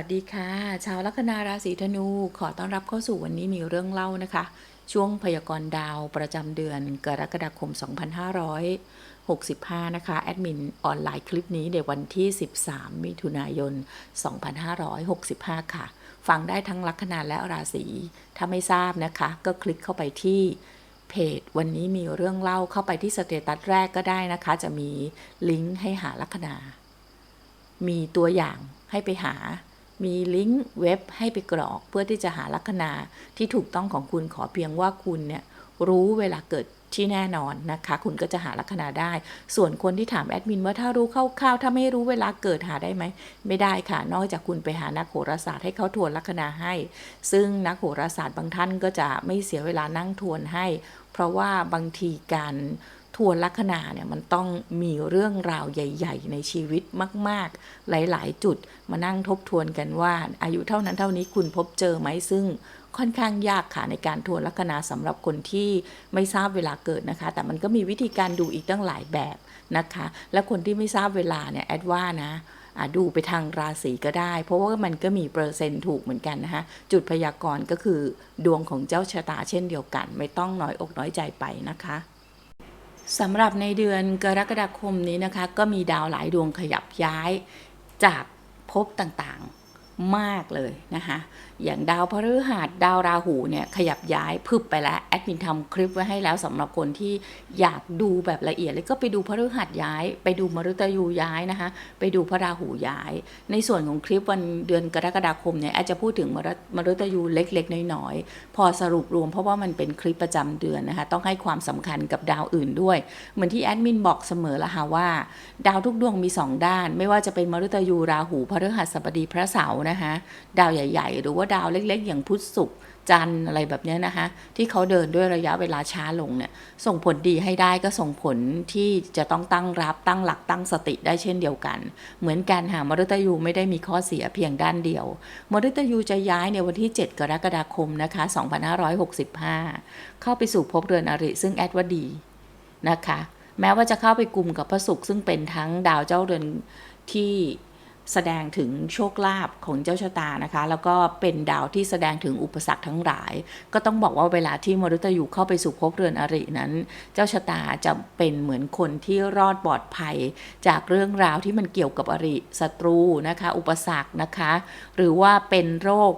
สวัสดีค่ะ ชาวลัคนาราศีธนู ขอต้อนรับเข้าสู่วันนี้มีเรื่องเล่านะคะ ช่วงพยากรณ์ดาวประจำเดือนกรกฎาคม 2565 นะคะ แอดมินออนไลน์คลิปนี้ในวันที่ 13 มิถุนายน 2565 ค่ะ ฟังได้ทั้งลัคนาและราศี ถ้าไม่ทราบนะคะ ก็คลิกเข้าไปที่เพจวันนี้มีเรื่องเล่าเข้าไปที่สเตตัสแรกก็ได้นะคะ จะมีลิงก์ให้หาลัคนา มีตัวอย่างให้ไปหา มีลิงก์เว็บให้ไปกรอก เพื่อที่จะหาลัคนาที่ถูกต้องของคุณขอเพียงว่าคุณเนี่ยรู้เวลาเกิดที่แน่นอนนะคะ คุณก็จะหาลัคนาได้ ส่วนคนที่ถามแอดมินว่าถ้ารู้คร่าวๆถ้าไม่รู้เวลาเกิดหาได้ไหม ไม่ได้ค่ะ นอกจากคุณไปหานักโหราศาสตร์ให้เขาทวนลัคนาให้ ซึ่งนักโหราศาสตร์บางท่านก็จะไม่เสียเวลานั่งทวนให้ เพราะว่าบางทีการ ทวนลัคนาเนี่ยมันต้องมีเรื่องราวใหญ่ ๆ ในชีวิตมาก ๆ หลาย ๆ จุดมานั่งทบทวนกันว่า อายุเท่านั้นเท่านี้คุณพบเจอไหมซึ่งค่อนข้างยากค่ะในการทวนลัคนาสำหรับคนที่ไม่ทราบเวลาเกิดนะคะ แต่มันก็มีวิธีการดูอีกตั้งหลายแบบนะคะ และคนที่ไม่ทราบเวลาเนี่ยแอดว่านะอะดูไปทางราศีก็ได้ เพราะว่ามันก็มีเปอร์เซ็นต์ถูกเหมือนกันนะคะจุดพยากรณ์ก็คือดวงของเจ้าชะตาเช่นเดียวกัน ไม่ต้องน้อยอกน้อยใจไปนะคะ สำหรับในเดือนกรกฎาคมนี้นะคะ ก็มีดาวหลายดวงขยับย้ายจากภพต่างๆ มากเลยนะคะอย่างดาวพฤหัสดาวราหูเนี่ยขยับย้ายพึบไปแล้วแอดมินทำคลิปไว้ให้แล้วสำหรับคนที่อยากดูแบบละเอียดเลยก็ไปดูพฤหัสย้าย ไปดูมฤตยูย้ายนะคะไปดูพระราหูย้าย ในส่วนของคลิปวันเดือนกรกฎาคมเนี่ยแอดจะพูดถึงมฤตยูเล็กๆ น้อยๆ พอสรุปรวมเพราะว่ามันเป็นคลิปประจำเดือนนะคะต้องให้ความสำคัญกับดาวอื่นด้วย เหมือนที่แอดมินบอกเสมอละค่ะว่า ดาวทุกดวงมี 2 ด้าน ไม่ว่าจะเป็นมฤตยูราหูพฤหัสบดีพระเสาร์นะคะดาวใหญ่ ๆ หรือว่าดาวเล็ก ๆ อย่างพุธศุกร์จันทร์อะไรแบบนี้นะคะที่เขาเดินด้วยระยะเวลาช้าลงเนี่ยส่งผลดีให้ได้ก็ส่งผลที่จะต้องตั้งรับตั้งหลักตั้งสติได้เช่นเดียวกัน เหมือนกันหามฤตยูไม่ได้มีข้อเสียเพียงด้านเดียว มฤตยูจะย้ายในวันที่ 7 กรกฎาคมนะคะ2565 เข้าไปสู่ภพเรือนอริซึ่งแอดว่าดีนะคะ แม้ว่าจะเข้าไปกลุ่มกับพระศุกร์ซึ่งเป็นทั้งดาวเจ้าเรือนที่ แสดงถึงโชคลาภของเจ้าชะตานะคะ แล้วก็เป็นดาวที่แสดงถึงอุปสรรคทั้งหลาย ก็ต้องบอกว่าเวลาที่มรุตยูเข้าไปสู่ภพเรือนอรินั้น เจ้าชะตาจะเป็นเหมือนคนที่รอดปลอดภัย จากเรื่องราวที่มันเกี่ยวกับอริศัตรูนะคะ อุปสรรคนะคะ หรือว่าเป็นโรค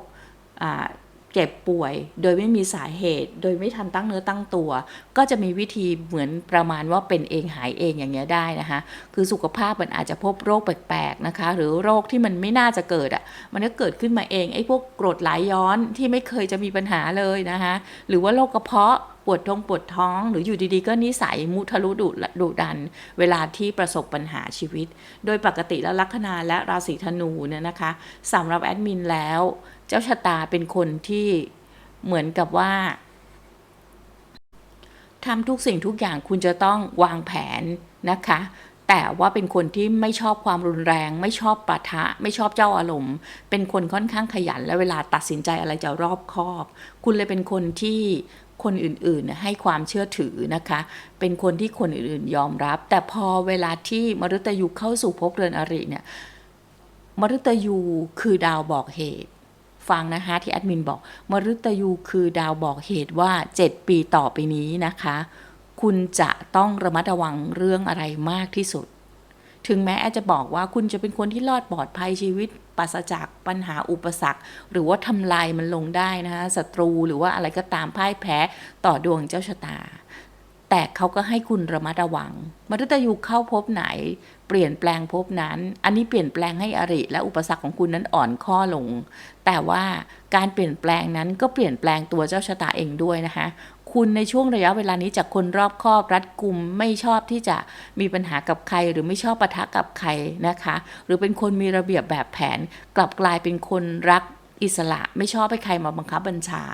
เจ็บป่วย โดยไม่มีสาเหตุ โดยไม่ทันตั้งเนื้อตั้งตัว ก็จะมีวิธีเหมือนประมาณว่าเป็นเองหายเองอย่างเงี้ยได้นะคะ คือสุขภาพมันอาจจะพบโรคแปลกๆนะคะ หรือโรคที่มันไม่น่าจะเกิดอะ่ะ มันก็เกิดขึ้นมาเองไอ้พวกกรดไหลย้อนที่ไม่เคยจะมีปัญหาเลยนะคะ หรือว่าโรคกระเพาะปวดท้องปวดท้อง หรืออยู่ดีๆ ก็นิสัยมุทะลุดุดุดัน เวลาที่ประสบปัญหาชีวิต โดยปกติแล้วลัคนาและราศีธนูเนี่ยนะคะสำหรับแอดมินแล้ว เจ้าชะตาเป็นคนที่เหมือนกับว่าทำทุกสิ่งทุกอย่างคุณจะต้องวางแผนนะคะ แต่ว่าเป็นคนที่ไม่ชอบความรุนแรง ไม่ชอบปะทะ ไม่ชอบเจ้าอารมณ์ เป็นคนค่อนข้างขยันและเวลาตัดสินใจอะไรจะรอบคอบ คุณเลยเป็นคนที่คนอื่นๆให้ความเชื่อถือนะคะ เป็นคนที่คนอื่นๆยอมรับ แต่พอเวลาที่มฤตยูเข้าสู่ภพเรือนอริเนี่ยมฤตยูคือดาวบอกเหตุ ฟังนะคะที่แอดมินบอกมฤตยูคือดาวบอกเหตุว่า 7 ปีต่อไปนี้นะคะ คุณจะต้องระมัดระวังเรื่องอะไรมากที่สุด ถึงแม้แอดจะบอกว่าคุณจะเป็นคนที่รอดปลอดภัยชีวิตปราศจากปัญหาอุปสรรค หรือว่าทำลายมันลงได้นะคะศัตรูหรือว่าอะไรก็ตามพ่ายแพ้ต่อดวงเจ้าชะตาแต่เขาก็ให้คุณระมัดระวังมฤตยูเข้าพบไหน เปลี่ยนแปลงพบนั้น อันนี้เปลี่ยนแปลงให้อริ และอุปสรรคของคุณนั้นอ่อนข้อลง แต่ว่าการเปลี่ยนแปลงนั้นก็เปลี่ยนแปลงตัวเจ้าชะตาเองด้วยนะคะ คุณในช่วงระยะเวลานี้จากคนรอบคอบรัดกุมไม่ชอบที่จะมีปัญหากับใคร หรือไม่ชอบปะทะกับใครนะคะ หรือเป็นคนมีระเบียบแบบแผน กลับกลายเป็นคนรัก อิสระไม่ชอบให้ใครมาบังคับบัญชา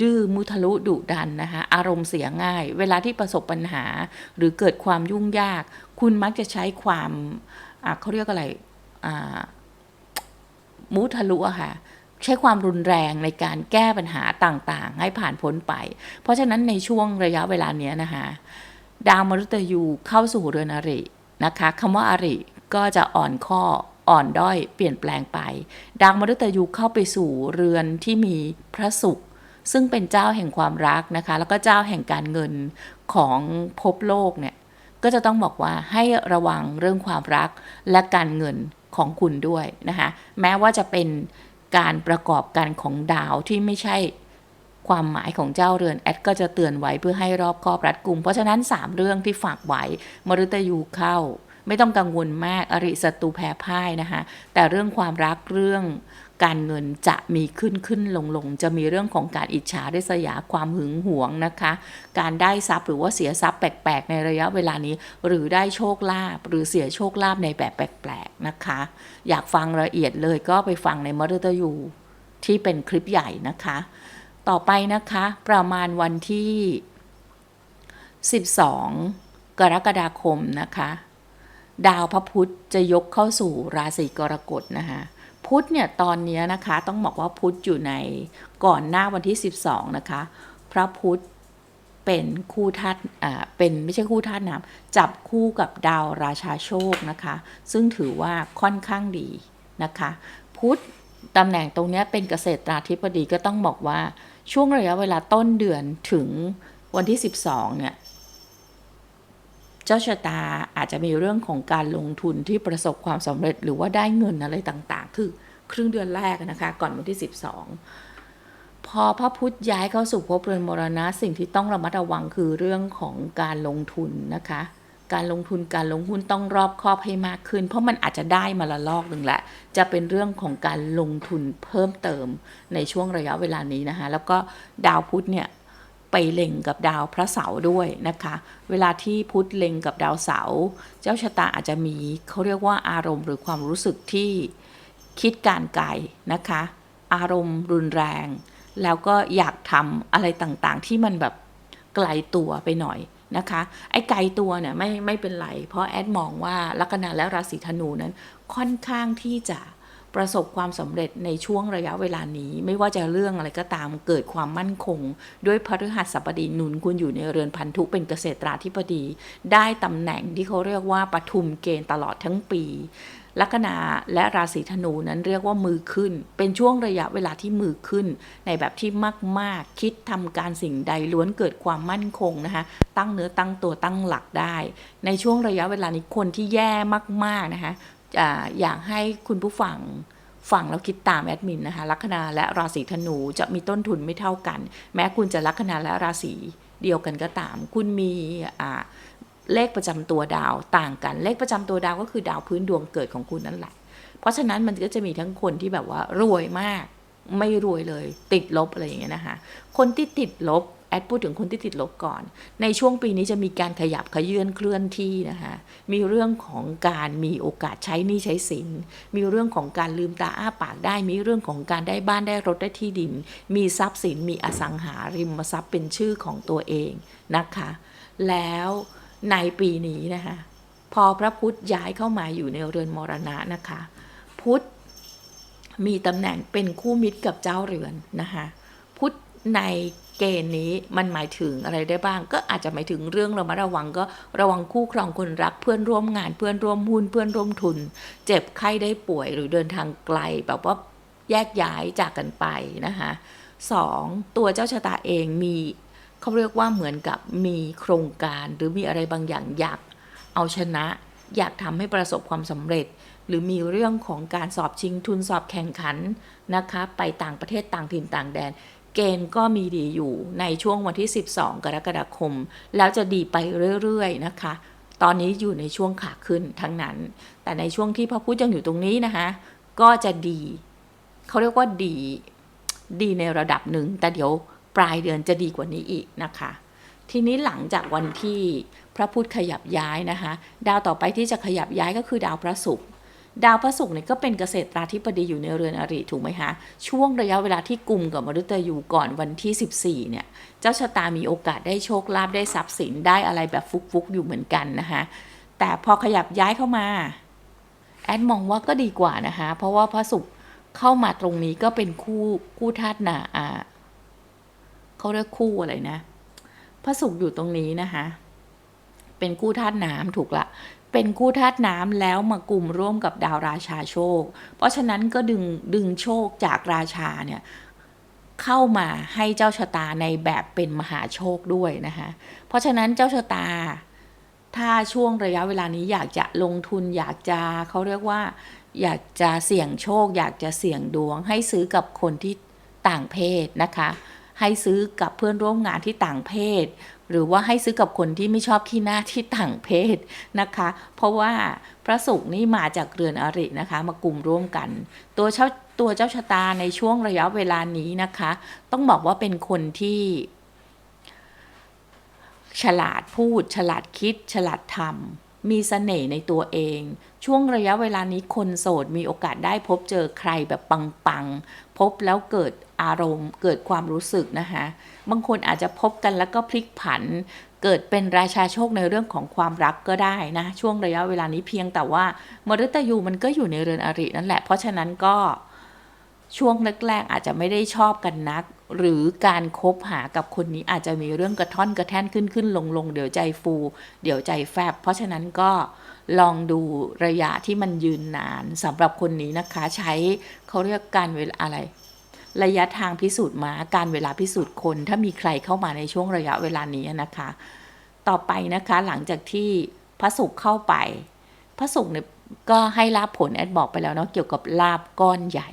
ดื้อมุทะลุดุดันนะคะอารมณ์เสียง่าย เวลาที่ประสบปัญหา หรือเกิดความยุ่งยาก คุณมักจะใช้ความเขาเรียกอะไรมุทะลุอะค่ะใช้ความรุนแรงในการแก้ปัญหาต่างๆ ให้ผ่านพ้นไป เพราะฉะนั้นในช่วงระยะเวลาเนี้ยนะคะดาวมฤตยูเข้าสู่เรือนอรินะคะคำว่าอริก็จะอ่อนข้อ อ่อนด้อยเปลี่ยนแปลงไปดาวมฤตยูเข้าไปสู่เรือนที่มีพระศุกร์ซึ่งเป็นเจ้าแห่งความรักนะคะ แล้วก็เจ้าแห่งการเงินของภพโลกเนี่ยก็จะต้องบอกว่าให้ระวังเรื่องความรักและการเงินของคุณด้วยนะคะแม้ว่าจะเป็นการประกอบกันของดาวที่ไม่ใช่ความหมายของเจ้าเรือนแอดก็จะเตือนไว้เพื่อให้รอบคอบรัดกุม เพราะฉะนั้น 3 เรื่องที่ฝากไว้มฤตยูเข้า ไม่ต้องกังวลมากอริศัตรูแพ้พ่ายนะคะแต่เรื่องความรักเรื่องการเงินจะมีขึ้นขึ้นลงลงจะมีเรื่องของการอิจฉาริษยาความหึงหวงนะคะ การได้ทรัพย์หรือว่าเสียทรัพย์แปลกๆ ในระยะเวลานี้ หรือได้โชคลาภหรือเสียโชคลาภในแบบแปลกๆนะคะ อยากฟังละเอียดเลยก็ไปฟังในมรดยูที่เป็นคลิปใหญ่นะคะ ต่อไปนะคะ ประมาณวันที่ 12 กรกฎาคมนะคะ ดาวพระพุธจะยกเข้าสู่ราศีกรกฎนะคะพุธเนี่ยตอนนี้นะคะต้องบอกว่าพุธอยู่ในก่อนหน้าวันที่ 12 นะคะ พระพุธเป็นคู่ธาตุอ่าเป็นไม่ใช่คู่ธาตุน้ำจับคู่กับดาวราชาโชคนะคะ ซึ่งถือว่าค่อนข้างดีนะคะ พุธตำแหน่งตรงนี้เป็นเกษตราธิบดีก็ต้องบอกว่าช่วงระยะเวลาต้นเดือนถึงวันที่ 12 เนี่ย เจ้าชะตาอาจจะมีเรื่องของการลงทุนที่ประสบความสำเร็จหรือว่าได้เงินอะไรต่างๆ คือครึ่งเดือนแรกนะคะ ก่อนวันที่ 12 พอพระพุธย้ายเข้าสู่ภพเรือนมรณะ สิ่งที่ต้องระมัดระวังคือเรื่องของการลงทุนนะคะ การลงทุนการลงหุ้นต้องรอบคอบให้มากขึ้น เพราะมันอาจจะได้มาละลอกหนึ่งแหละ จะเป็นเรื่องของการลงทุนเพิ่มเติมในช่วงระยะเวลานี้นะคะ แล้วก็ดาวพุธเนี่ย ไปเล็งกับดาวพระเสาร์ด้วยนะคะ เวลาที่พุธเล็งกับดาวเสาร์เจ้าชะตาอาจจะมีเขาเรียกว่าอารมณ์หรือความรู้สึกที่คิดการไกลนะคะ อารมณ์รุนแรง แล้วก็อยากทำอะไรต่างๆ ที่มันแบบไกลตัวไปหน่อยนะคะ ไอ้ไกลตัวเนี่ยไม่ไม่เป็นไร เพราะแอดมองว่าลัคนาและราศีธนูนั้นค่อนข้างที่จะ ประสบความสำเร็จในช่วงระยะเวลานี้ ไม่ว่าจะเรื่องอะไรก็ตามเกิดความมั่นคง ด้วยพฤหัสบดีหนุนคุณอยู่ในเรือนพันธุเป็นเกษตราธิบดี ได้ตำแหน่งที่เขาเรียกว่าปทุมเกณฑ์ตลอดทั้งปีลัคนาและราศีธนูนั้นเรียกว่ามือขึ้น เป็นช่วงระยะเวลาที่มือขึ้น ในแบบที่มากๆ คิดทำการสิ่งใดล้วนเกิดความมั่นคงนะคะ ตั้งเนื้อตั้งตัวตั้งหลักได้ ในช่วงระยะเวลานี้คนที่แย่มากๆนะคะ อยากให้คุณผู้ฟังฟังแล้วคิดตามแอดมินนะคะลัคนาและราศีธนูจะมีต้นทุนไม่เท่ากัน แม้คุณจะลัคนาและราศีเดียวกันก็ตาม คุณมีเลขประจำตัวดาวต่างกัน เลขประจำตัวดาวก็คือดาวพื้นดวงเกิดของคุณนั่นแหละ เพราะฉะนั้นมันก็จะมีทั้งคนที่แบบว่ารวยมาก ไม่รวยเลย ติดลบอะไรอย่างเงี้ยนะคะ คนที่ติดลบ แอดพูดถึงคนที่ติดลบก่อน ในช่วงปีนี้จะมีการขยับขยื่นเคลื่อนที่นะคะมีเรื่องของการมีโอกาสใช้หนี้ใช้สิน มีเรื่องของการลืมตาอ้าปากได้ มีเรื่องของการได้บ้านได้รถได้ที่ดิน มีทรัพย์สิน มีอสังหาริมทรัพย์เป็นชื่อของตัวเองนะคะ แล้วในปีนี้นะคะพอพระพุทธย้ายเข้ามาอยู่ในเรือนมรณะนะคะ พุทธมีตำแหน่งเป็นคู่มิตรกับเจ้าเรือนนะคะ พุทธใน เกณฑ์นี้มันหมายถึงอะไรได้บ้าง ก็อาจจะหมายถึงเรื่องเรามาระวังก็ระวังคู่ครองคนรักเพื่อนร่วมงานเพื่อนร่วมหุ้นเพื่อนร่วมทุน เจ็บไข้ได้ป่วยหรือเดินทางไกลแบบว่าแยกย้ายจากกันไปนะคะสองตัวเจ้าชะตาเองมีเขาเรียกว่าเหมือนกับมีโครงการหรือมีอะไรบางอย่างอยากเอาชนะ อยากทำให้ประสบความสำเร็จ หรือมีเรื่องของการสอบชิงทุนสอบแข่งขันนะคะ ไปต่างประเทศต่างถิ่นต่างแดน เกณฑ์ก็มีดีอยู่ในช่วงวันที่ 12 กรกฎาคม แล้วจะดีไปเรื่อยๆนะคะ ตอนนี้อยู่ในช่วงขาขึ้นทั้งนั้น แต่ในช่วงที่พระพุธยังอยู่ตรงนี้นะคะก็จะดีเขาเรียกว่าดีดีในระดับหนึ่ง แต่เดี๋ยวปลายเดือนจะดีกว่านี้อีกนะคะ ทีนี้หลังจากวันที่พระพุธขยับย้ายนะคะ ดาวต่อไปที่จะขยับย้ายก็คือดาวพระศุกร์ ดาวพระศุกร์เนี่ยก็เป็นเกษตราธิบดีอยู่ในเรือนอริถูกไหมคะ ช่วงระยะเวลาที่กลุ่มกับมฤตยูก่อนวันที่ 14 เนี่ย เจ้าชะตามีโอกาสได้โชคลาภได้ทรัพย์สินได้อะไรแบบฟุกๆอยู่เหมือนกันนะคะแต่พอขยับย้ายเข้ามา แอดมองว่าก็ดีกว่านะคะ เพราะว่าพระศุกร์เข้ามาตรงนี้ก็เป็นคู่คู่ธาตุนาอาเขาเรียกคู่อะไรนะ พระศุกร์อยู่ตรงนี้นะคะเป็นคู่ธาตุน้ำถูกละ เป็นคู่ธาตุน้ำแล้วมากลุ่มร่วมกับดาวราชาโชค เพราะฉะนั้นก็ดึงดึงโชคจากราชาเนี่ยเข้ามาให้เจ้าชะตาในแบบเป็นมหาโชคด้วยนะคะเพราะฉะนั้นเจ้าชะตา ถ้าช่วงระยะเวลานี้อยากจะลงทุนอยากจะเขาเรียกว่า อยากจะเสี่ยงโชค อยากจะเสี่ยงดวง ให้ซื้อกับคนที่ต่างเพศนะคะ ให้ซื้อกับเพื่อนร่วมงานที่ต่างเพศ หรือว่าให้ซื้อกับคนที่ไม่ชอบขี้หน้าที่ต่างเพศนะคะ เพราะว่าพระศุกร์นี่มาจากเรือนอรินะคะ มากลุ่มร่วมกัน ตัวเจ้าตัวเจ้าชะตาในช่วงระยะเวลานี้นะคะ ต้องบอกว่าเป็นคนที่ ฉลาดพูด ฉลาดคิด ฉลาดทำ มีเสน่ห์ในตัวเอง ช่วงระยะเวลานี้คนโสดมีโอกาสได้พบเจอใครแบบปังๆ พบแล้วเกิดอารมณ์ เกิดความรู้สึกนะคะบางคนอาจจะพบกันแล้วก็พลิกผัน เกิดเป็นราชาโชคในเรื่องของความรักก็ได้นะช่วงระยะเวลานี้เพียงแต่ว่ามฤตยูมันก็อยู่ในเรือนอรินั่นแหละ เพราะฉะนั้นก็ช่วงแรกๆอาจจะไม่ได้ชอบกันนัก หรือการคบหากับคนนี้อาจจะมีเรื่องกระท่อนกระแท่นขึ้นขึ้นลงลงเดี๋ยวใจฟู เดี๋ยวใจแฟบ เพราะฉะนั้นก็ลองดูระยะที่มันยืนนานสำหรับคนนี้นะคะ ใช้เขาเรียกการเวลาอะไร ระยะทางพิสูจน์มาการเวลาพิสูจน์คน ถ้ามีใครเข้ามาในช่วงระยะเวลานี้นะคะ ต่อไปนะคะหลังจากที่พระศุกร์เข้าไป พระศุกร์เนี่ยก็ให้ลาบผลแอดบอกไปแล้วเนาะเกี่ยวกับลาบก้อนใหญ่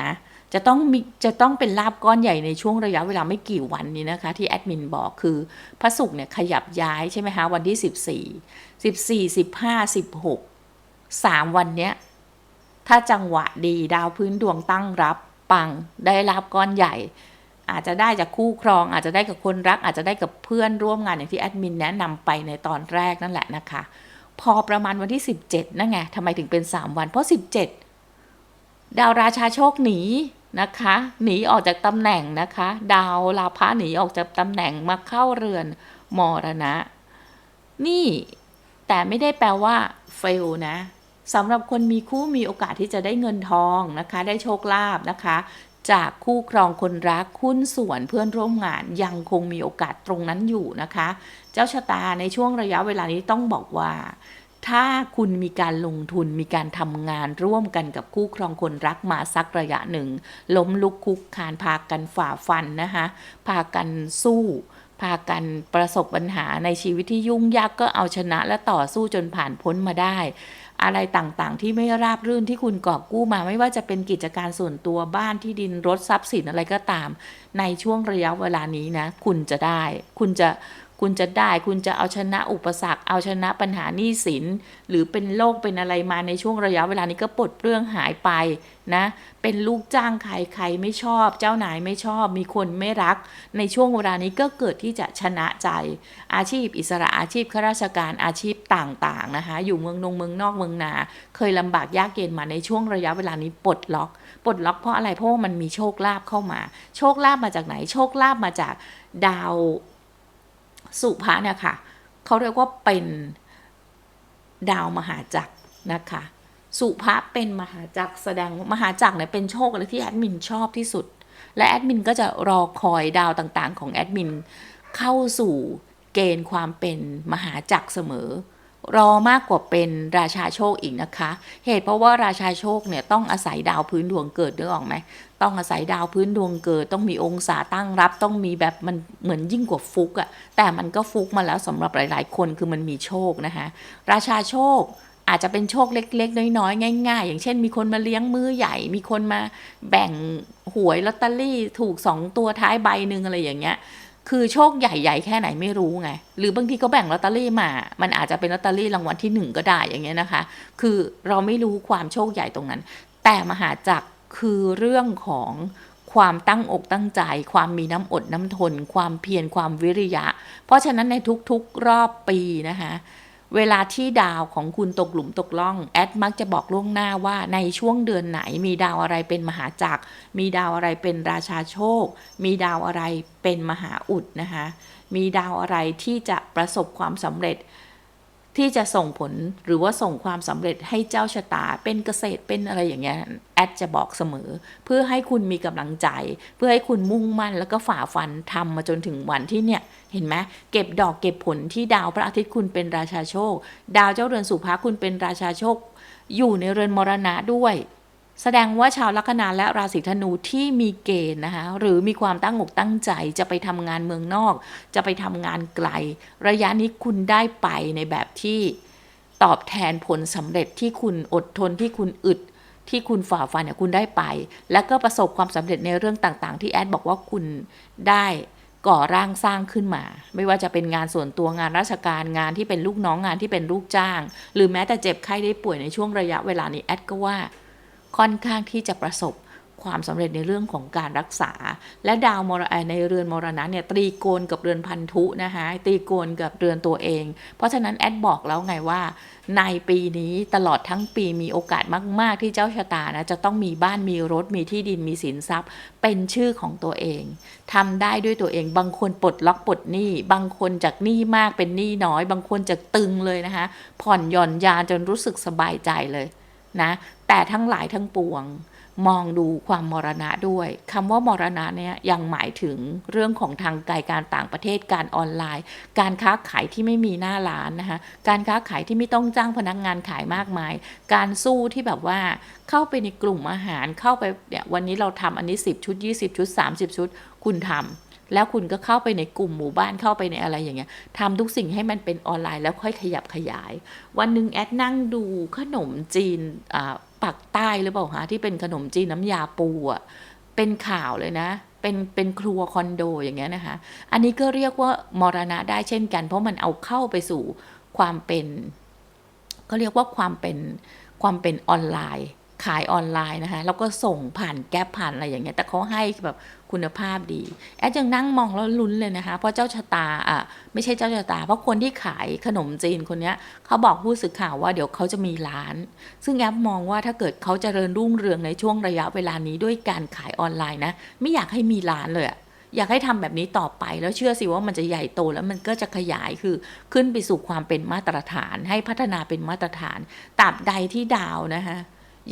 นะ จะต้องมีจะต้องเป็นลาบก้อนใหญ่ในช่วงระยะเวลาไม่กี่วันนี้นะคะ ที่แอดมินบอกคือพระศุกร์เนี่ยขยับย้ายใช่ไหมคะวันที่ 14 14 15 16 3 วันเนี้ยถ้าจังหวะดีดาวพื้นดวงตั้งรับปังได้ลาบก้อนใหญ่ อาจจะได้จากคู่ครอง อาจจะได้กับคนรัก อาจจะได้กับเพื่อนร่วมงานอย่างที่แอดมินแนะนำไปในตอนแรกนั่นแหละนะคะ พอประมาณวันที่ 17นั่นไงทำไมถึงเป็น 3 วันเพราะ 17 ดาวราชาโชคหนีนะคะ หนีออกจากตำแหน่งนะคะ ดาวลาพะหนีออกจากตำแหน่งมาเข้าเรือนมรณะ นี่แต่ไม่ได้แปลว่าเฟลนะสำหรับคนมีคู่มีโอกาสที่จะได้เงินทองนะคะ ได้โชคลาภนะคะ จากคู่ครองคนรักหุ้นส่วนเพื่อนร่วมงานยังคงมีโอกาสตรงนั้นอยู่นะคะ เจ้าชะตาในช่วงระยะเวลานี้ต้องบอกว่า ถ้าคุณมีการลงทุนมีการทำงานร่วมกันกับคู่ครองคนรักมาสักระยะหนึ่ง ล้มลุกคุกคานพากันฝ่าฟันนะคะพากันสู้พากันประสบปัญหาในชีวิตที่ยุ่งยากก็เอาชนะและต่อสู้จนผ่านพ้นมาได้ อะไรต่างๆ ที่ไม่ราบรื่นที่คุณกอบกู้มาไม่ว่าจะเป็นกิจการส่วนตัวบ้านที่ดินรถทรัพย์สินอะไรก็ตาม ในช่วงระยะเวลานี้นะ คุณจะได้ คุณจะ คุณจะได้คุณจะเอาชนะอุปสรรค เอาชนะปัญหาหนี้สิน หรือเป็นโรคเป็นอะไรมาในช่วงระยะเวลานี้ก็ปลดเปลื้องหายไปนะ เป็นลูกจ้างใครใครไม่ชอบ เจ้านายไม่ชอบ มีคนไม่รัก ในช่วงเวลานี้ก็เกิดที่จะชนะใจ อาชีพอิสระอาชีพข้าราชการอาชีพต่างๆนะคะ อยู่เมืองนงเมืองนอกเมืองนา เคยลำบากยากเย็นมาในช่วงระยะเวลานี้ปลดล็อก ปลดล็อกเพราะอะไรเพราะมันมีโชคลาภเข้ามา โชคลาภมาจากไหน โชคลาภมาจากดาว สุภะเนี่ยค่ะเขาเรียกว่าเป็นดาวมหาจักรนะคะ สุภะเป็นมหาจักรแสดงมหาจักรเนี่ยเป็นโชคอะไรที่แอดมินชอบที่สุด และแอดมินก็จะรอคอยดาวต่างๆ ของแอดมินเข้าสู่เกณฑ์ความเป็นมหาจักรเสมอ รอมากกว่าเป็นราชาโชคอีกนะคะ เหตุเพราะว่าราชาโชคเนี่ยต้องอาศัยดาวพื้นดวงเกิดด้วยออกไหมต้องอาศัยดาวพื้นดวงเกิด ต้องมีองศาตั้งรับ ต้องมีแบบมันเหมือนยิ่งกว่าฟุกอะแต่มันก็ฟุกมาแล้วสำหรับหลาย ๆ คนคือมันมีโชคนะคะราชาโชคอาจจะเป็นโชคเล็ก ๆ น้อยๆง่าย ๆ อย่างเช่น มีคนมาเลี้ยงมือใหญ่ มีคนมาแบ่งหวยลอตเตอรี่ถูกสองตัวท้ายใบหนึ่งอะไรอย่างเงี้ย คือโชคใหญ่ๆแค่ไหนไม่รู้ไง หรือบางทีก็แบ่งลอตเตอรี่มา มันอาจจะเป็นลอตเตอรี่รางวัลที่หนึ่งก็ได้อย่างเงี้ยนะคะ คือเราไม่รู้ความโชคใหญ่ตรงนั้น แต่มหาจักรคือเรื่องของความตั้งอกตั้งใจ ความมีน้ำอดน้ำทน ความเพียรความวิริยะ เพราะฉะนั้นในทุกๆรอบปีนะคะ เวลาที่ดาวของคุณตกหลุมตกล่อง แอดมักจะบอกล่วงหน้าว่าในช่วงเดือนไหนมีดาวอะไรเป็นมหาจักร มีดาวอะไรเป็นราชาโชค มีดาวอะไรเป็นมหาอุดนะคะ มีดาวอะไรที่จะประสบความสำเร็จ ที่จะส่งผลหรือว่าส่งความสำเร็จให้เจ้าชะตาเป็นเกษตรเป็นอะไรอย่างเงี้ยแอดจะบอกเสมอ เพื่อให้คุณมีกำลังใจ เพื่อให้คุณมุ่งมั่นแล้วก็ฝ่าฟันทำมาจนถึงวันที่เนี่ย เห็นไหมเก็บดอกเก็บผลที่ดาวพระอาทิตย์คุณเป็นราชาโชค ดาวเจ้าเรือนสุภาคุณเป็นราชาโชค อยู่ในเรือนมรณะด้วย แสดงว่าชาวลัคนาและราศีธนูที่มีเกณฑ์นะคะหรือมีความตั้งอกตั้งใจจะไปทำงานเมืองนอก จะไปทำงานไกล ระยะนี้คุณได้ไปในแบบที่ตอบแทนผลสำเร็จที่คุณอดทนที่คุณอึดที่คุณฝ่าฟันเนี่ยคุณได้ไป แล้วก็ประสบความสำเร็จในเรื่องต่างๆ ที่แอดบอกว่าคุณได้ก่อร่างสร้างขึ้นมา ไม่ว่าจะเป็นงานส่วนตัวงานราชการงานที่เป็นลูกน้องงานที่เป็นลูกจ้าง หรือแม้แต่เจ็บไข้ได้ป่วยในช่วงระยะเวลานี้แอดก็ว่า ค่อนข้างที่จะประสบความสำเร็จในเรื่องของการรักษา และดาวมรในเรือนมรณะเนี่ยตรีโกณกับเรือนพันธุนะคะตรีโกณกับเรือนตัวเอง เพราะฉะนั้นแอดบอกแล้วไงว่า ในปีนี้ตลอดทั้งปีมีโอกาสมาก ๆ ที่เจ้าชะตานะจะต้องมีบ้านมีรถมีที่ดินมีสินทรัพย์ เป็นชื่อของตัวเองทำได้ด้วยตัวเอง บางคนปลดล็อกปลดหนี้ บางคนจากหนี้มากเป็นหนี้น้อย บางคนจากตึงเลยนะคะผ่อนหย่อนยานจนรู้สึกสบายใจเลย นะแต่ทั้งหลายทั้งปวงมองดูความมรณะด้วยคำว่ามรณะเนี่ยยังหมายถึงเรื่องของทางไกลการต่างประเทศการออนไลน์ การค้าขายที่ไม่มีหน้าร้านนะคะการค้าขายที่ไม่ต้องจ้างพนักงงานขายมากมาย การสู้ที่แบบว่าเข้าไปในกลุ่มอาหารเข้าไปเนี่ยวันนี้เราทำอันนี้ 10 ชุด 20 ชุด 30 ชุด คุณทำ แล้วคุณก็เข้าไปในกลุ่มหมู่บ้านเข้าไปในอะไรอย่างเงี้ยทำทุกสิ่งให้มันเป็นออนไลน์แล้วค่อยขยับขยาย วันหนึ่งแอดนั่งดูขนมจีนปักใต้หรือเปล่าคะที่เป็นขนมจีนน้ำยาปูอะเป็นข่าวเลยนะเป็นเป็นครัวคอนโดอย่างเงี้ยนะคะ อันนี้ก็เรียกว่ามรณะได้เช่นกัน เพราะมันเอาเข้าไปสู่ความเป็นเขาเรียกว่าความเป็นความเป็นออนไลน์ ขายออนไลน์นะคะแล้วก็ส่งผ่านแก๊ปผ่านอะไรอย่างเงี้ยแต่เขาให้แบบคุณภาพดี แอดยังนั่งมองแล้วลุ้นเลยนะคะ เพราะเจ้าชะตาอะไม่ใช่เจ้าชะตา เพราะคนที่ขายขนมจีนคนเนี้ยเขาบอกผู้สื่อข่าวว่าเดี๋ยวเขาจะมีร้าน ซึ่งแอปมองว่าถ้าเกิดเขาจเจริญรุ่งเรืองในช่วงระยะเวลานี้ด้วยการขายออนไลน์นะ ไม่อยากให้มีร้านเลยอะอยากให้ทำแบบนี้ต่อไปแล้วเชื่อสิว่ามันจะใหญ่โตแล้วมันก็จะขยายคือขึ้นไปสู่ความเป็นมาตรฐาน ให้พัฒนาเป็นมาตรฐานตราบใดที่ดาวนะคะ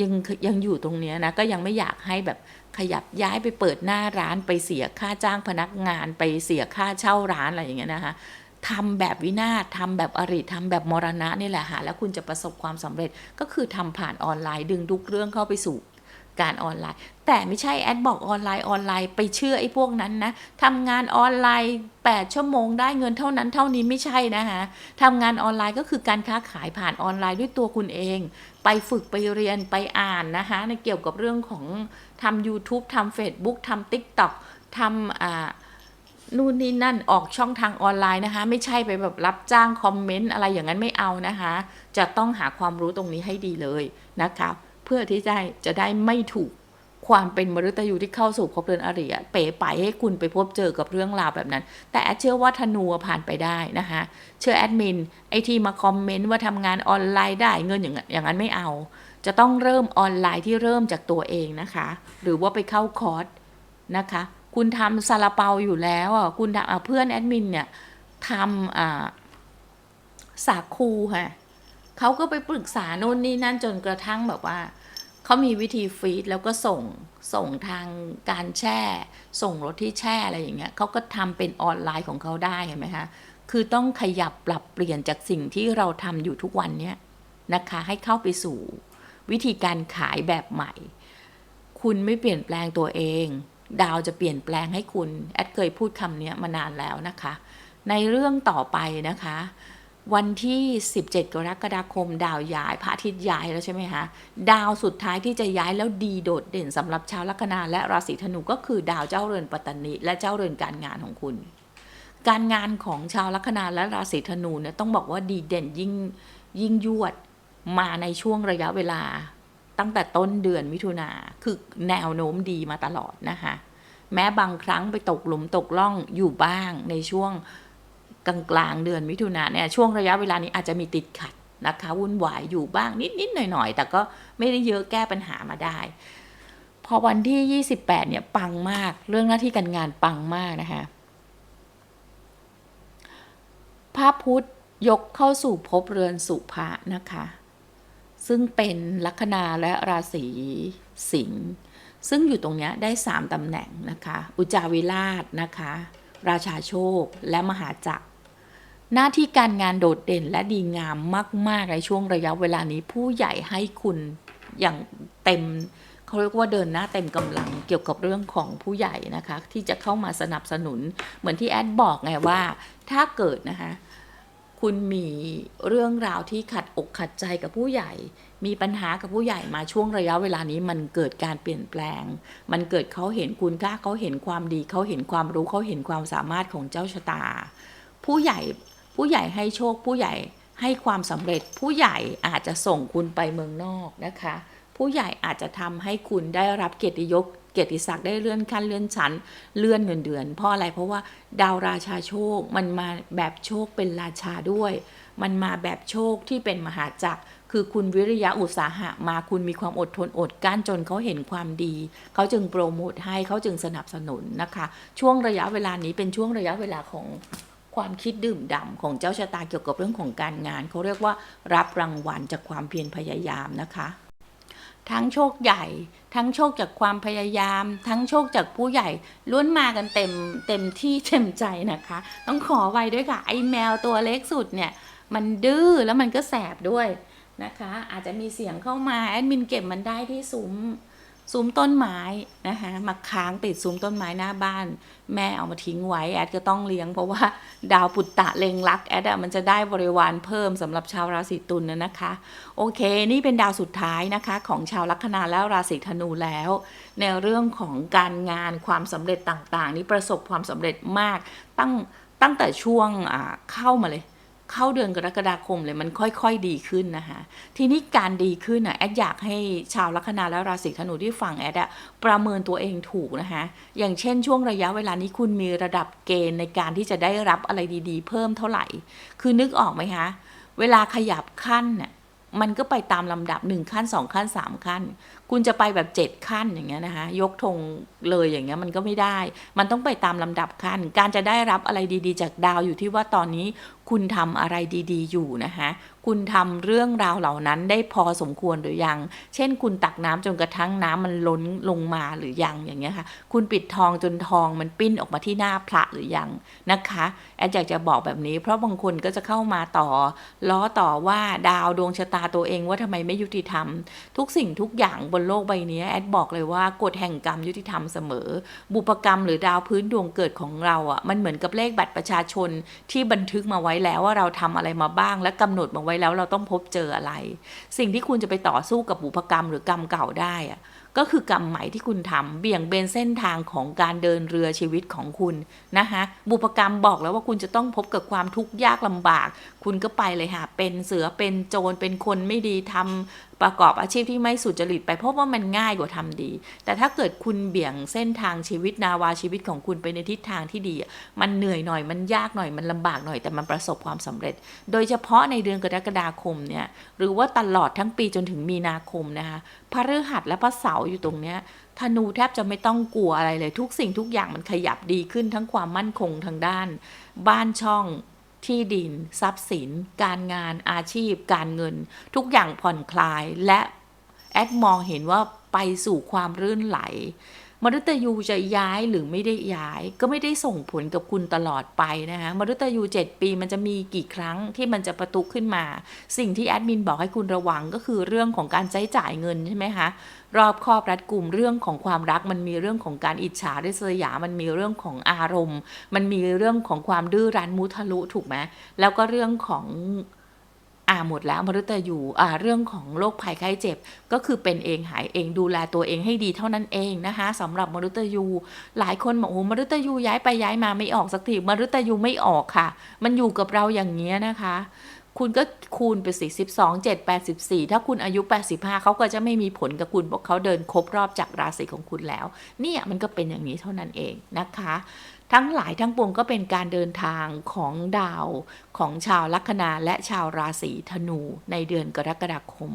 ยังยังอยู่ตรงนี้นะก็ยังไม่อยากให้แบบขยับย้ายไปเปิดหน้าร้านไปเสียค่าจ้างพนักงานไปเสียค่าเช่าร้านอะไรอย่างเงี้ยนะคะทำแบบวินาศทำแบบอริทำแบบมรณะนี่แหละค่ะแล้วคุณจะประสบความสำเร็จก็คือทำผ่านออนไลน์ดึงทุกเรื่องเข้าไปสู่ การออนไลน์ แต่ไม่ใช่แอดบอกออนไลน์ออนไลน์ไปเชื่อไอ้พวกนั้นนะทำงานออนไลน์ 8 ชั่วโมงได้เงินเท่านั้นเท่านี้ไม่ใช่นะคะทำงานออนไลน์ก็คือการค้าขายผ่านออนไลน์ด้วยตัวคุณเอง ไปฝึกไปเรียนไปอ่านนะคะในเกี่ยวกับเรื่องของทำ YouTube ทำ Facebook ทำ TikTok ทำอ่านู่นนี่นั่นออกช่องทางออนไลน์นะคะ ไม่ใช่ไปแบบรับจ้างคอมเมนต์อะไรอย่างนั้นไม่เอานะคะ จะต้องหาความรู้ตรงนี้ให้ดีเลยนะคะ เพื่อที่จะจะได้ไม่ถูกความเป็นมฤตยูที่เข้าสู่ภพเรือนอริยะเป๋ไปให้คุณไปพบเจอกับเรื่องราวแบบนั้น แต่แอดเชื่อว่าธนูผ่านไปได้นะคะเชื่อแอดมินไอที่มาคอมเมนต์ว่าทำงานออนไลน์ได้เงินอย่างอย่างนั้นไม่เอา จะต้องเริ่มออนไลน์ที่เริ่มจากตัวเองนะคะ หรือว่าไปเข้าคอร์สนะคะ คุณทำซาลาเปาอยู่แล้วอะคุณเพื่อนแอดมินเนี่ยทำอ่าสาคูค่ะ เขาก็ไปปรึกษาโน่นนี่นั่นจนกระทั่งแบบว่าเขามีวิธีฟีดแล้วก็ส่งส่งทางการแช่ ส่งรถที่แช่อะไรอย่างเงี้ยเขาก็ทำเป็นออนไลน์ของเขาได้เห็นไหมคะคือต้องขยับปรับเปลี่ยนจากสิ่งที่เราทำอยู่ทุกวันเนี้ยนะคะให้เข้าไปสู่วิธีการขายแบบใหม่ คุณไม่เปลี่ยนแปลงตัวเอง ดาวจะเปลี่ยนแปลงให้คุณ แอดเคยพูดคำนี้มานานแล้วนะคะ ในเรื่องต่อไปนะคะ วันที่ 17 กรกฎาคม ดาวย้ายพระอาทิตย์ย้ายแล้วใช่ไหมคะดาวสุดท้ายที่จะย้ายแล้วดีโดดเด่นสำหรับชาวลัคนาและราศีธนูก็คือดาวเจ้าเรือนปัตตานีและเจ้าเรือนการงานของคุณ การงานของชาวลัคนาและราศีธนูเนี่ยต้องบอกว่าดีเด่นยิ่งยิ่งยวดมาในช่วงระยะเวลา ตั้งแต่ต้นเดือนมิถุนาคือแนวโน้มดีมาตลอดนะคะแม้บางครั้งไปตกหลุมตกล่องอยู่บ้างในช่วง กลางๆเดือนมิถุนาเนี่ยช่วงระยะเวลานี้อาจจะมีติดขัดนะคะวุ่นวายอยู่บ้างนิดๆหน่อยๆ แต่ก็ไม่ได้เยอะแก้ปัญหามาได้ พอวันที่ 28 เนี่ยปังมากเรื่องหน้าที่การงานปังมากนะคะพระพุทธยกเข้าสู่ภพเรือนสุภะนะคะ ซึ่งเป็นลัคนาและราศีสิงห์ซึ่งอยู่ตรงเนี้ยได้ 3ตำแหน่งนะคะ อุจาวิราชนะคะ ราชาโชคและมหาจักร หน้าที่การงานโดดเด่นและดีงามมาก ๆ ในช่วงระยะเวลานี้ผู้ใหญ่ให้คุณอย่างเต็มเขาเรียกว่าเดินหน้าเต็มกำลังเกี่ยวกับเรื่องของผู้ใหญ่นะคะ ที่จะเข้ามาสนับสนุนเหมือนที่แอดบอกไงว่า ถ้าเกิดนะคะคุณมีเรื่องราวที่ขัดอกขัดใจกับผู้ใหญ่ มีปัญหากับผู้ใหญ่มาช่วงระยะเวลานี้มันเกิดการเปลี่ยนแปลง มันเกิดเขาเห็นคุณค่าเขาเห็นความดีเขาเห็นความรู้เขาเห็นความสามารถของเจ้าชะตา ผู้ใหญ่ ผู้ใหญ่ให้โชคผู้ใหญ่ให้ความสำเร็จ ผู้ใหญ่อาจจะส่งคุณไปเมืองนอกนะคะ ผู้ใหญ่อาจจะทำให้คุณได้รับเกียรติยศเกียรติศักดิ์ได้เลื่อนขั้นเลื่อนชั้นเลื่อนเงินเดือน เพราะอะไรเพราะว่าดาวราชาโชคมันมาแบบโชคเป็นราชาด้วย มันมาแบบโชคที่เป็นมหาจักร คือคุณวิริยะอุตสาหะมาคุณมีความอดทนอดกลั้นจนเขาเห็นความดี เขาจึงโปรโมทให้เขาจึงสนับสนุนนะคะ ช่วงระยะเวลานี้เป็นช่วงระยะเวลาของ ความคิดดื่มด่ำของเจ้าชะตาเกี่ยวกับเรื่องของการงานเขาเรียกว่ารับรางวัลจากความเพียรพยายามนะคะ ทั้งโชคใหญ่ ทั้งโชคจากความพยายาม ทั้งโชคจากผู้ใหญ่ล้วนมากันเต็มเต็มที่เต็มใจนะคะ ต้องขอไว้ด้วยค่ะ ไอ้แมวตัวเล็กสุดเนี่ย มันดื้อแล้วมันก็แสบด้วยนะคะ อาจจะมีเสียงเข้ามาแอดมินเก็บมันได้ที่ซุ้ม ซุ้มต้นไม้นะคะมาค้างติดซุ้มต้นไม้หน้าบ้าน แม่เอามาทิ้งไว้แอดก็ต้องเลี้ยงเพราะว่าดาวปุตตะเลงรักแอดอะมันจะได้บริวารเพิ่มสำหรับชาวราศีตุลนนะนะคะ โอเค นี่เป็นดาวสุดท้ายนะคะของชาวลัคนาแล้วราศีธนูแล้ว ในเรื่องของการงานความสำเร็จต่างๆ นี่ประสบความสำเร็จมากตั้งตั้งแต่ช่วงอ่าเข้ามาเลย เข้าเดือนกรกฎาคมเลยมันค่อยๆดีขึ้นนะคะทีนี้การดีขึ้นน่ะแอดอยากให้ชาวลัคนาและราศีธนูที่ฟังแอดอะประเมินตัวเองถูกนะคะอย่างเช่นช่วงระยะเวลานี้คุณมีระดับเกณฑ์ในการที่จะได้รับอะไรดีๆ เพิ่มเท่าไหร่ คือนึกออกไหมคะเวลาขยับขั้นน่ะมันก็ไปตามลำดับ 1 ขั้น 2 ขั้น 3 ขั้นคุณจะไปแบบ7ขั้นอย่างเงี้ยนะคะ ยกธงเลยอย่างเงี้ยมันก็ไม่ได้ มันต้องไปตามลำดับขั้น การจะได้รับอะไรดีๆ จากดาวอยู่ที่ว่าตอนนี้คุณทำอะไรดีๆ อยู่นะคะคุณทำเรื่องราวเหล่านั้นได้พอสมควรหรือยัง เช่น คุณตักน้ำจนกระทั่งน้ำมันล้นลงมาหรือยังอย่างเงี้ยค่ะ คุณปิดทองจนทองมันปิ้นออกมาที่หน้าพระหรือยังนะคะแอนอยากจะบอกแบบนี้ เพราะบางคนก็จะเข้ามาต่อล้อต่อว่าดาวดวงชะตาตัวเองว่าทำไมไม่ยุติธรรม ทุกสิ่งทุกอย่างบนโลกใบนี้แอดบอกเลยว่ากฎแห่งกรรมยุติธรรมเสมอ บุพกรรมหรือดาวพื้นดวงเกิดของเราอะมันเหมือนกับเลขบัตรประชาชนที่บันทึกมาไว้แล้วว่าเราทำอะไรมาบ้าง และกำหนดมาไว้แล้วเราต้องพบเจออะไร สิ่งที่คุณจะไปต่อสู้กับบุพกรรมหรือกรรมเก่าได้อะก็คือกรรมใหม่ที่คุณทำเบี่ยงเบนเส้นทางของการเดินเรือชีวิตของคุณนะคะบุพกรรมบอกแล้วว่าคุณจะต้องพบกับความทุกข์ยากลำบาก คุณก็ไปเลยค่ะเป็นเสือเป็นโจรเป็นคนไม่ดีทำประกอบอาชีพที่ไม่สุจริตไปเพราะว่ามันง่ายกว่าทำดี แต่ถ้าเกิดคุณเบี่ยงเส้นทางชีวิตนาวาชีวิตของคุณไปในทิศทางที่ดี มันเหนื่อยหน่อยมันยากหน่อยมันลำบากหน่อยแต่มันประสบความสำเร็จ โดยเฉพาะในเดือนกรกฎาคมเนี่ยหรือว่าตลอดทั้งปีจนถึงมีนาคมนะคะพฤหัสและพระเสาร์อยู่ตรงเนี้ยธนูแทบจะไม่ต้องกลัวอะไรเลย ทุกสิ่งทุกอย่างมันขยับดีขึ้นทั้งความมั่นคงทางด้าน บ้านช่อง ที่ดิน ทรัพย์สิน การงานอาชีพ การเงิน ทุกอย่างผ่อนคลายและแอดมองเห็นว่าไปสู่ความรื่นไหลมฤตยูจะย้ายหรือไม่ได้ย้าย ก็ไม่ได้ส่งผลกับคุณตลอดไปนะคะมฤตยู 7 ปีมันจะมีกี่ครั้งที่มันจะประตุขึ้นมา สิ่งที่แอดมินบอกให้คุณระวังก็คือเรื่องของการใช้จ่ายเงินใช่ไหมคะ รอบครอบรัดกลุ่มเรื่องของความรัก มันมีเรื่องของการอิจฉาริษยา มันมีเรื่องของอารมณ์ มันมีเรื่องของความดื้อรั้นมุทะลุถูกไหมแล้วก็เรื่องของอ่าหมดแล้วมฤตยูอ่าเรื่องของโรคภัยไข้เจ็บ ก็คือเป็นเองหายเองดูแลตัวเองให้ดีเท่านั้นเองนะคะสำหรับมฤตยู หลายคนบอกโอ้มฤตยูย้ายไปย้ายมาไม่ออกสักทีมฤตยูไม่ออกค่ะ มันอยู่กับเราอย่างเงี้ยนะคะ คุณก็คูณไปสิสิบสองเจ็ดแปดสิบสี่ถ้าคุณอายุแปดสิบห้าเขาก็จะไม่มีผลกับคุณบอกเขาเดินครบรอบจากราศีของคุณแล้ว เนี่ยมันก็เป็นอย่างนี้เท่านั้นเองนะคะ ทั้งหลายทั้งปวงก็เป็นการเดินทางของดาวของชาวลัคนาและชาวราศีธนูในเดือนกรกฎาคม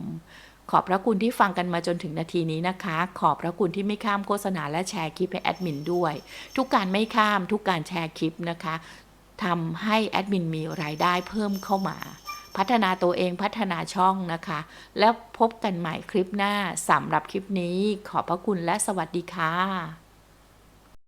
ขอบพระคุณที่ฟังกันมาจนถึงนาทีนี้นะคะ ขอบพระคุณที่ไม่ข้ามโฆษณาและแชร์คลิปให้แอดมินด้วย ทุกการไม่ข้ามทุกการแชร์คลิปนะคะทำให้แอดมินมีรายได้เพิ่มเข้ามา พัฒนาตัวเองพัฒนาช่องนะคะ แล้วพบกันใหม่คลิปหน้าสำหรับคลิปนี้ ขอบพระคุณและสวัสดีค่ะ